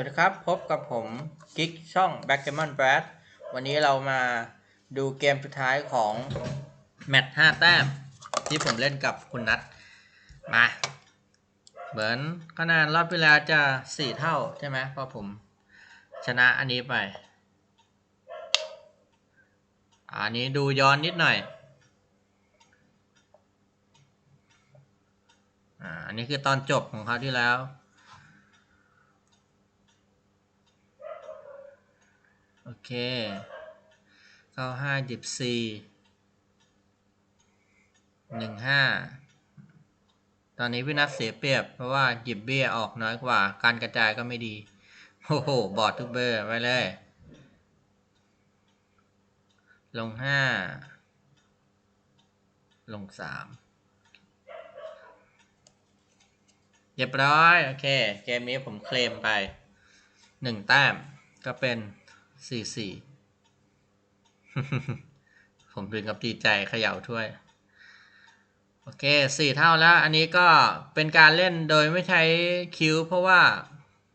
วัสดีครับ พบกับผมกิ๊กช่อง b a c k g a m o n Brad วันนี้เรามาดูเกมสุดท้ายของแมตช์5แต้ม ที่ผมเล่นกับคุณนัทมาเหมือนคะแนนรอบที่แล้วจะ 4 เท่าใช่ไหมเพราะผมชนะอันนี้ไป อันนี้ดูย้อนนิดหน่อยอันนี้คือตอนจบของเขาที่แล้ว โอ เคเข้าห้าดิบสี่หนึ่งห้าตอนนี้พี่นัทเสียเปรียบ เพราะว่าหยิบเบี้ยออกน้อยกว่า การกระจายก็ไม่ดี โอ้โห บอดทุกเบอร์ไว้เลย ลงห้าลงสามเรียบร้อย โอเค เกมนี้ผมเคลมไปหนึ่งแต้มก็เป็น สี่สี่ผมถึงกับดีใจเขย่าถ้วย โอเคสี่เท่าแล้ว อันนี้ก็เป็นการเล่นโดยไม่ใช้คิวเพราะว่า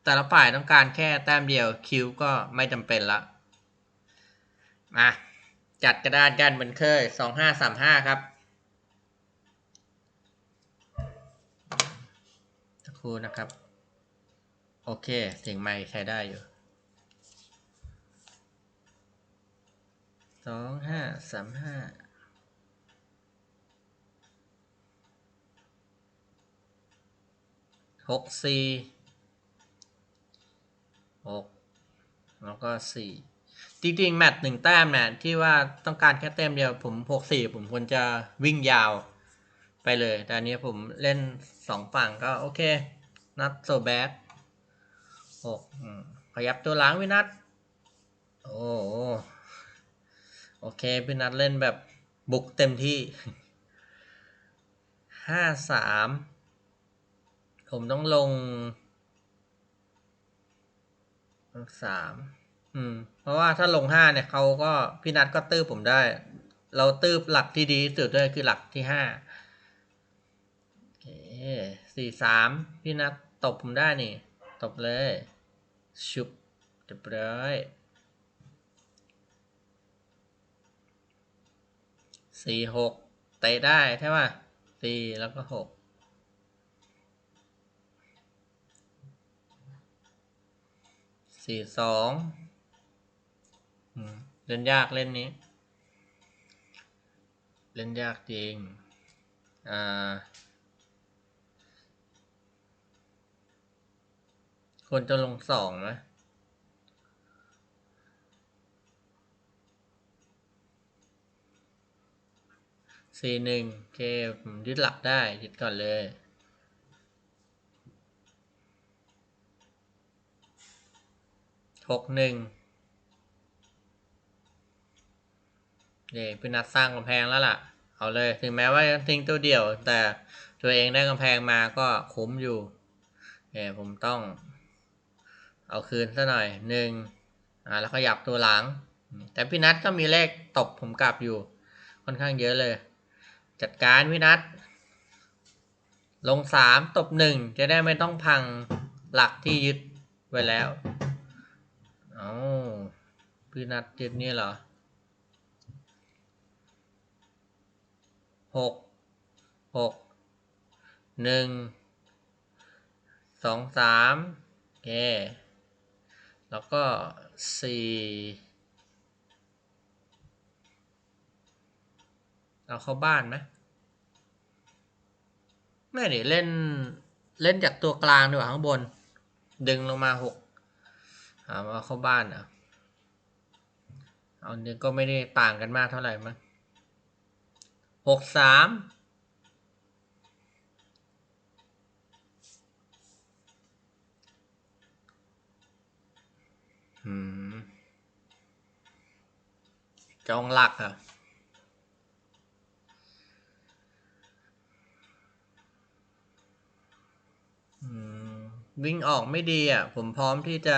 แต่ละฝ่ายต้องการแค่แต้มเดียวคิวก็ไม่จำเป็นละมาจัดกระดานกันเหมือนเคยสองห้าสามห้าครับสักครู่นะครับ โอเค เสียงไมค์ใช้ได้อยู่ สองห้าสามห้าหกสี่หกแล้วก็สี่จริงๆ แมตช์หนึ่งแต้มเนี่ยที่ว่าต้องการแค่แต้มเดียวผมหกสี่ผมควรจะวิ่งยาวไปเลย แต่อันนี้ผมเล่นสองฝั่งก็โอเค นัดโซแบดหกขยับตัวหลังวินัทโอ้ โอเค พี่นัดเล่นแบบบุกเต็มที่ห้าสามผมต้องลงสามอืม เพราะว่าถ้าลงห้าเนี่ยเขาก็พี่นัดก็ตื้อผมได้ เราตื้อหลักที่ดีที่สุดด้วยคือหลักที่ห้าโอเคสี่สามพี่นัดตบผมได้นี่ ตบเลย ชุบเรียบร้อย สี่หกเตะได้ใช่ป่ะสี่แล้วก็หกสี่สองเล่นยากเล่นนี้ เล่นยากจริง อ่าควรจะลงสองไห สี่หนึ่งโอเคผมยึดหลักได้ยึดก่อนเลยหกหนึ่งเย่เป็นนัดสร้างกำแพงแล้วล่ะ เอาเลยถึงแม้ว่าทิ้งตัวเดียว แต่ตัวเองได้กำแพงมาก็คุ้มอยู่เย่ผมต้อง เอาคืนซะหน่อยหนึ่งอ่าแล้วขยับตัวหลัง แต่พี่นัทก็มีเลขตบผมกลับอยู่ค่อนข้างเยอะเลย จัดการวินัทลงสามตบหนึ่งจะได้ไม่ต้องพังหลักที่ยึดไว้แล้วเอาพี่นัทยึดนี่เหรอหกหกหนึ่งสองสามโอเค แล้วก็สี่ เอาเข้าบ้านไหมไม่เดิเล่นเล่นจากตัวกลางดีกว่าข้างบน ดึงลงมาหกเอามาเข้าบ้านอะเอาเนี่ยก็ไม่ได้ต่างกันมากเท่าไหร่มั้งหกสามอืมจองหลักอะ อืม วิ่งออกไม่ดีอะ ผมพร้อมที่จะ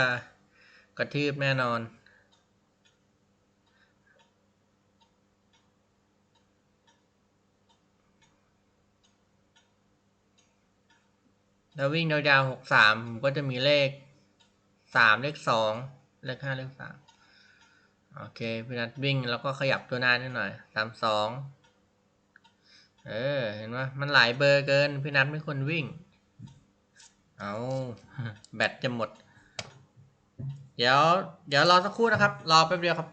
กระทืบแน่นอน แล้ววิ่งยาวๆหกสามผมก็จะมีเลขสามเลขสองเลขห้าเลขสามโอเคพี่นัทวิ่งแล้วก็ขยับตัวหน้านิดหน่อยสามสองเออ เห็นไหมมันหลายเบอร์เกิน พี่นัทไม่ควรวิ่ง เอาแบตจะหมด เดี๋ยว เดี๋ยวรอสักครู่นะครับ รอแป๊บเดียวครับ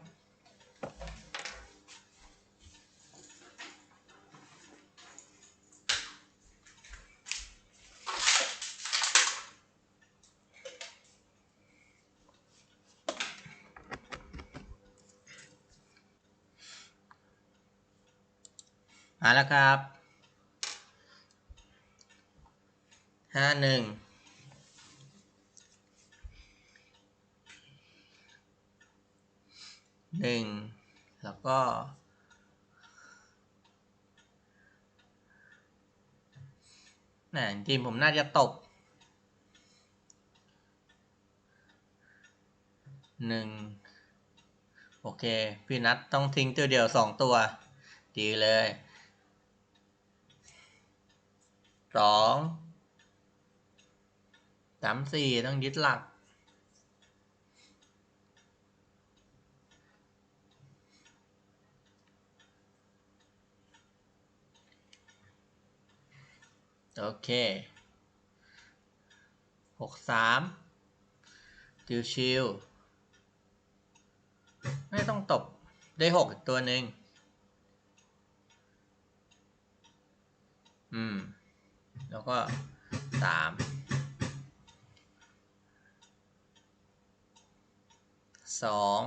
มาแล้วครับห้าหนึ่ง หนึ่งแล้วก็แหมจริงผมน่าจะตบหนึ่งโอเค พี่นัทต้องทิ้งตัวเดียวสองตัว ดีเลยสองสามสี่ต้องยึดหลัก โอเคหกสามชิวชิวๆไม่ต้องตบได้หกตัวหนึ่งอืม แล้วก็สามสอง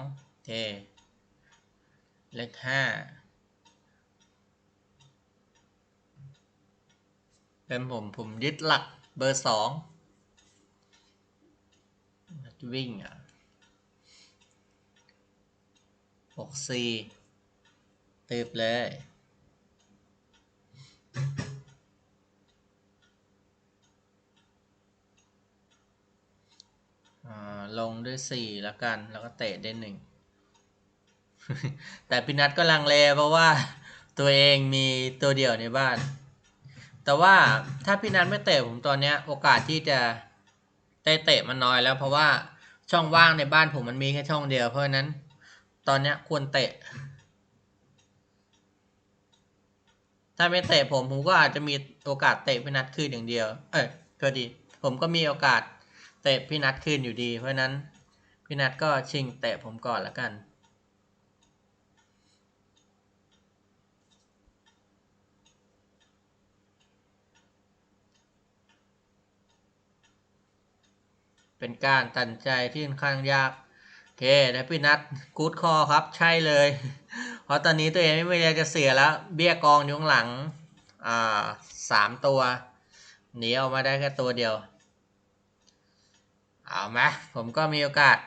เคเลขห้า เป็นผมผมยึดหลักเบอร์สองวิ่งอะหกสี่ตืบเลยอ่าลงด้วยสี่แล้วกัน แล้วก็เตะได้หนึ่ง แต่พี่นัทก็ลังเลเพราะว่าตัวเองมีตัวเดียวในบ้าน แต่ว่าถ้าพี่นัทไม่เตะผมตอนเนี้ย โอกาสที่จะได้เตะมันน้อยแล้วเพราะว่าช่องว่างในบ้านผมมันมีแค่ช่องเดียวเพราะนั้น ตอนเนี้ยควรเตะ ถ้าไม่เตะผมผมก็อาจจะมีโอกาสเตะพี่นัทคืนอย่างเดียว เอ้ยก็ดี ผมก็มีโอกาสเตะพี่นัทคืนอยู่ดี เพราะฉะนั้นพี่นัทก็ชิงเตะผมก่อนละกัน เป็นการตัดใจที่ค่อนข้างยากโอเคแล้วพี่นัทกู๊ดคอครับใช่เลย เพราะตอนนี้ตัวเองไม่มีอะไรจะเสียแล้ว เบี้ยกองอยู่ข้างหลังอ่าสามตัวหนีออกมาได้แค่ตัวเดียว เอาไหมผมก็มีโอกาส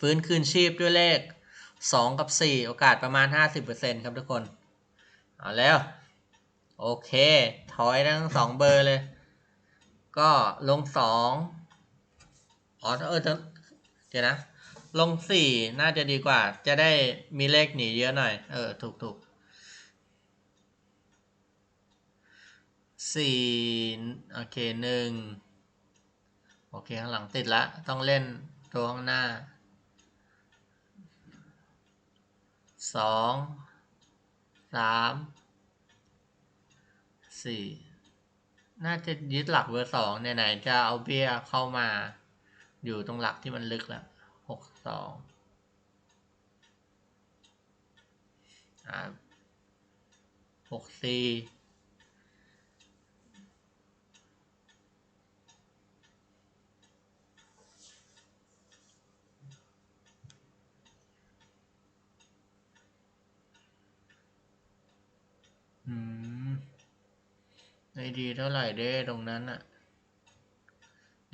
ฟื้นคืนชีพด้วยเลขสองกับสี่โอกาสประมาณห้าสิบเปอร์เซ็นครับทุกคน เอาแล้ว โอเค ถอยทั้งสองเบอร์เลย ก็ลงส อ๋อเออเดี๋ยวนะ ลงสี่น่าจะดีกว่า จะได้มีเลขหนีเยอะหน่อย เออ ถูกถูกสี่โอเคหนึ่งโอเค ข้างหลังติดละ ต้องเล่นตัวข้างหน้าสองสามสี่น่าจะยึดหลักเบอร์สองไหนๆจะเอาเบี้ยเข้ามา อยู่ตรงหลักที่มันลึกแล้วหกสองหกสี่อืม ไม่ดีเท่าไหร่เด้ตรงนั้นอะ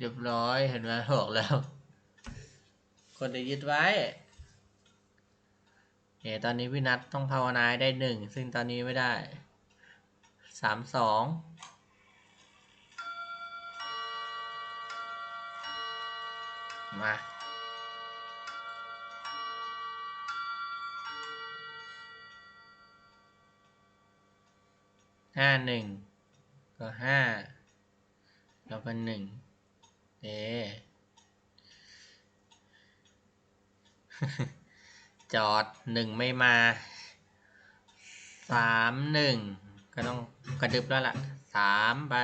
เรียบร้อยเห็นไหมบอกแล้ว คนจะยึดไว้เอตอนนี้พี่นัทต้องภาวนาได้หนึ่งซึ่งตอนนี้ไม่ได้สามสองมาห้าหนึ่งก็ห้าแล้วก็หนึ่ง นี่จอดหนึ่งไม่มาสามหนึ่งก็ต้องกระดึบแล้วล่ะสามไป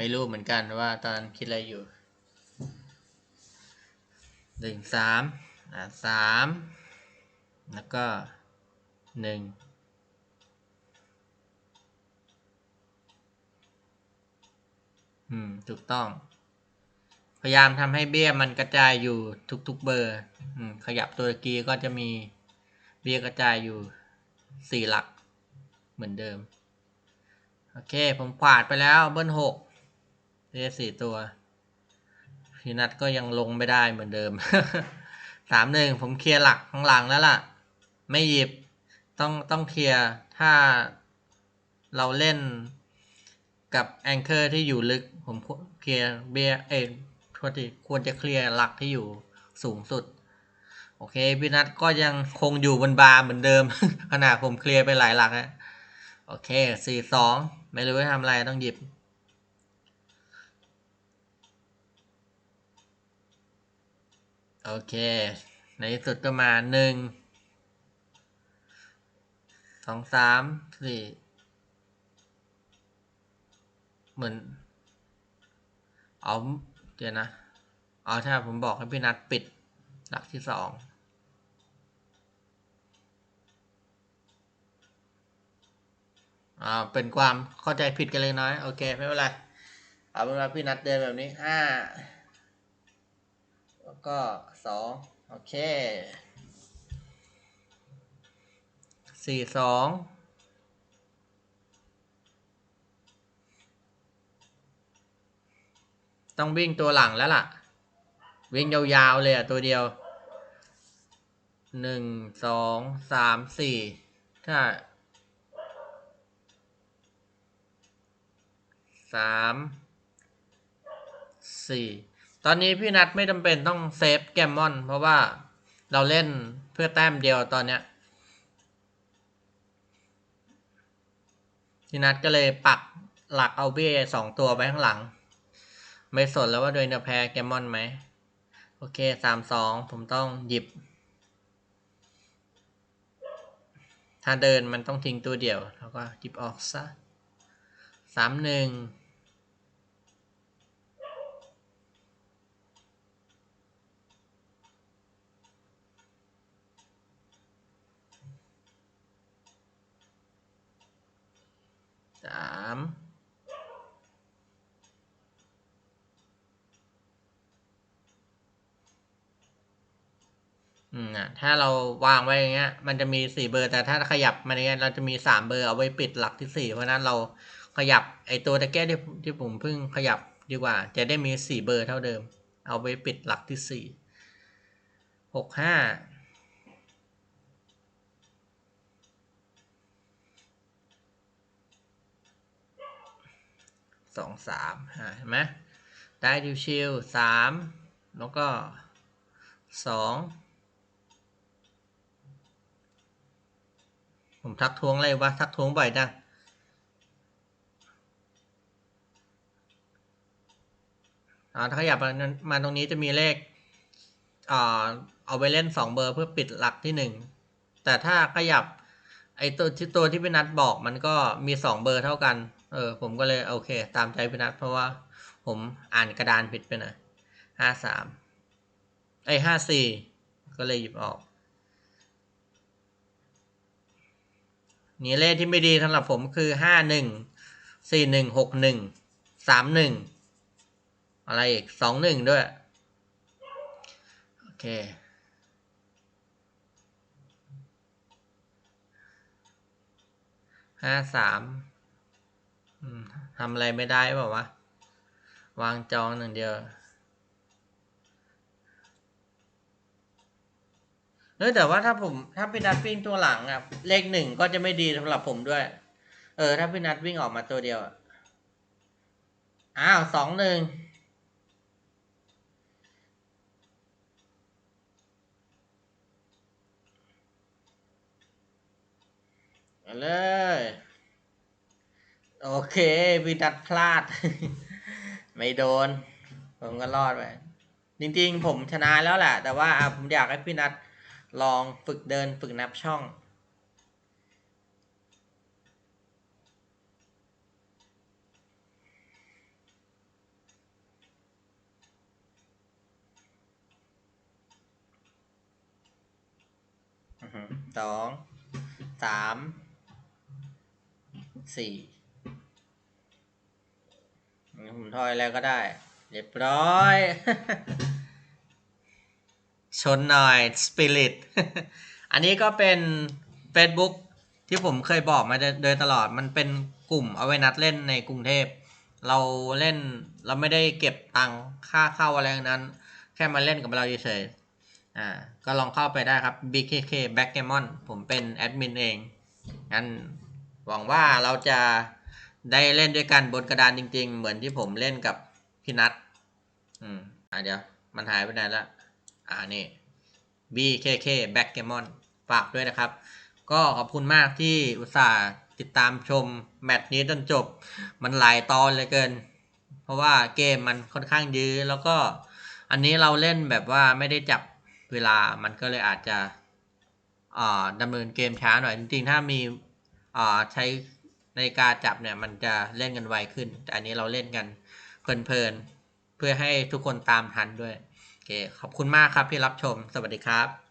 ไม่รู้เหมือนกันว่าตอนนั้นคิดอะไรอยู่หนึ่งสามอ่าสามแล้วก็หนึ่งอืม ถูกต้อง พยายามทำให้เบี้ยมันกระจายอยู่ทุกๆเบอร์ อืม ขยับตัวกีก็จะมีเบี้ยกระจายอยู่สี่หลักเหมือนเดิม โอเค ผมขวาดไปแล้วเบิ้ลหก เรียสี่ตัวพี่นัทก็ยังลงไม่ได้เหมือนเดิมสามหนึ่งผมเคลียร์หลักข้างหลังแล้วล่ะ ไม่หยิบต้องต้องเคลียร์ถ้าเราเล่นกับแองเกอร์ที่อยู่ลึก ผมเคลียร์เบียเอทษทีควรจะเคลียร์หลักที่อยู่สูงสุด โอเคพี่นัทก็ยังคงอยู่บนบาร์เหมือนเดิม ขนาดผมเคลียร์ไปหลายหลักแล้วโอเคสี่สองไม่รู้จะทำอะไรต้องหยิบ โอเค ในที่สุดก็มาหนึ่งสองสามสี่เหมือนเอาเดี๋ยวนะ เอาถ้าผมบอกให้พี่นัดปิดหลักที่สองอ่าเป็นความเข้าใจผิดกันเลยน้อย โอเค ไม่เป็นไร เอาเป็นว่าพี่นัดเดินแบบนี้ห้าแล้วก็ สองโอเคสี่สองต้องวิ่งตัวหลังแล้วล่ะ วิ่งยาวๆเลยอะตัวเดียวหนึ่งสองสามสี่ถ้าสามสี่ อนนี้พี่นัทไม่จำเป็นต้องเซฟแกมมอน เพราะว่าเราเล่นเพื่อแต้มเดียวตอนเนี้ยพี่นัทก็เลยปักหลักเอาเบี้ยสองตัวไว้ข้างหลัง ไม่สนแล้วว่าโดยเนแพ้แกมมอนไหม โอเคสามสองผมต้องหยิบ ถ้าเดินมันต้องทิ้งตัวเดียว แล้วก็หยิบออกซะสามหนึ่ง สามอืมอะถ้าเราวางไว้อย่างเงี้ย มันจะมีสี่เบอร์ แต่ถ้าขยับมาเนี้ยเราจะมีสามเบอร์เอาไว้ปิดหลักที่สี่เพราะนั้นเราขยับไอตัวตะแก้ที่ที่ผมเพิ่งขยับดีกว่า จะได้มีสี่เบอร์เท่าเดิม เอาไว้ปิดหลักที่สี่หกห้า สองสามเห็นไหมได้ดิวชิลสามแล้วก็สองผมทักท้วงอะไรวะ ทักท้วงบ่อยจังอ่าถ้าขยับมามาตรงนี้จะมีเลขอ่าเอาไปเล่นสองเบอร์เพื่อปิดหลักที่หนึ่งแต่ถ้าขยับไอตัวที่ตัวที่พี่นัทบอกมันก็มีสองเบอร์เท่ากัน เออผมก็เลยโอเค ตามใจพี่นัทเพราะว่าผมอ่านกระดานผิดไปหน่อยห้าสามไอห้าสี่ก็เลยหยิบออก นี่เลขที่ไม่ดีสำหรับผมคือห้าหนึ่งสี่หนึ่งหกหนึ่งสามหนึ่งอะไรอีกสองหนึ่งด้วย โอเคห้าสาม ทำอะไรไม่ได้เปล่าวางจองหนึ่งเดียวเออแต่ว่าถ้าผมถ้าเป็นดัตปิ้งตัวหลังอะเลขหนึ่งก็จะไม่ดีสำหรับผมด้วย เออ ถ้าพี่นัทวิ่งออกมาตัวเดียวอ้าวสองหนึ่งเลย โอเคพี่นัทพลาด ไม่โดน ผมก็รอดไปจริงๆ ผมชนะแล้วแหละ แต่ว่าผมอยากให้พี่นัทลองฝึกเดินฝึกนับช่อง สอง สาม สี่ งั้นผมทอยแล้วก็ได้ เรียบร้อย ชนหน่อยสปิริตอันนี้ก็เป็น Facebook ที่ผมเคยบอกมาโดยตลอดมันเป็นกลุ่มเอาไว้นัดเล่นในกรุงเทพ เราเล่นเราไม่ได้เก็บตังค่าเข้าอะไรนั้น แค่มาเล่นกับเราเฉยๆอ่าก็ลองเข้าไปได้ครับ BKK Backgammon ผมเป็นแอดมินเองงั้นหวังว่าเราจะ ได้เล่นด้วยกันบนกระดานจริง ๆ เหมือนที่ผมเล่นกับพี่นัทอืมอ่าเดี๋ยวมันหายไปไหนละอ่านี่ BKK Backgammon ฝากด้วยนะครับ ก็ขอบคุณมากที่อุตส่าห์ติดตามชมแมตช์นี้จนจบ มันหลายตอนเลยเกิน เพราะว่าเกมมันค่อนข้างยื้อแล้วก็อันนี้เราเล่นแบบว่าไม่ได้จับเวลามันก็เลยอาจจะอ่าดำเนินเกมช้าหน่อย จริงๆ ถ้ามีอ่าใช้ นาฬิกาจับเนี่ยมันจะเล่นกันไวขึ้น แต่อันนี้เราเล่นกันเพลินๆเพื่อให้ทุกคนตามทันด้วยโอเคขอบคุณมากครับที่รับชม สวัสดีครับ